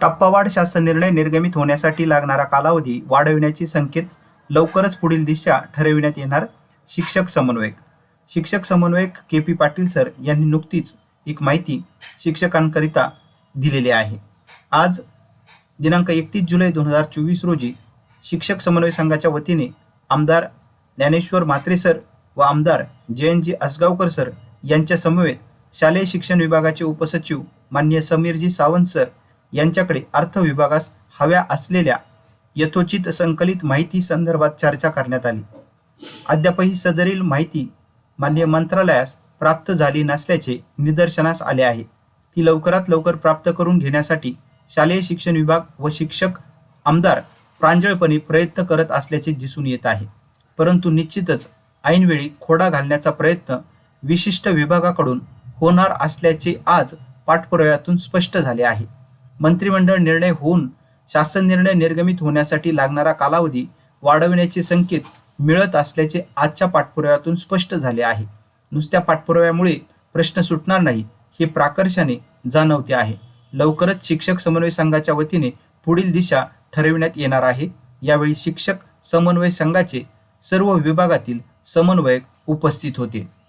टप्पावाढ शासन निर्णय निर्गमित होण्यासाठी लागणारा कालावधी वाढविण्याची संकेत लवकरच पुढील दिशा ठरविण्यात येणार शिक्षक समन्वयक. शिक्षक समन्वयक के पी पाटील सर यांनी नुकतीच एक माहिती शिक्षकांकरिता दिलेली आहे. आज दिनांक एकतीस जुलै दोन हजार चोवीस रोजी शिक्षक समन्वय संघाच्या वतीने आमदार ज्ञानेश्वर म्हात्रे सर व आमदार जयंतजी आसगावकर सर यांच्या समवेत शालेय शिक्षण विभागाचे उपसचिव मान्य समीरजी सावंत सर यांच्याकडे अर्थ विभागास हव्या असलेल्या यथोचित संकलित माहिती संदर्भात चर्चा करण्यात आली. अद्यापही सदरील माहिती मान्य मंत्रालयास प्राप्त झाली नसल्याचे निदर्शनास आले आहे. ती लवकरात लवकर प्राप्त करून घेण्यासाठी शालेय शिक्षण विभाग व शिक्षक आमदार प्रांजळपणे प्रयत्न करत असल्याचे दिसून येत आहे. परंतु निश्चितच ऐनवेळी खोडा घालण्याचा प्रयत्न विशिष्ट विभागाकडून होणार असल्याचे आज पाठपुराव्यातून स्पष्ट झाले आहे. मंत्रिमंडळ निर्णय होऊन शासन निर्णय निर्गमित होण्यासाठी लागणारा कालावधी वाढविण्याचे संकेत मिळत असल्याचे आजच्या पाठपुराव्यातून स्पष्ट झाले आहे. नुसत्या पाठपुराव्यामुळे प्रश्न सुटणार नाही हे प्राकर्षाने जाणवते आहे. लवकरच शिक्षक समन्वय संघाच्या वतीने पुढील दिशा ठरविण्यात येणार आहे. यावेळी शिक्षक समन्वय संघाचे सर्व विभागातील समन्वयक उपस्थित होते.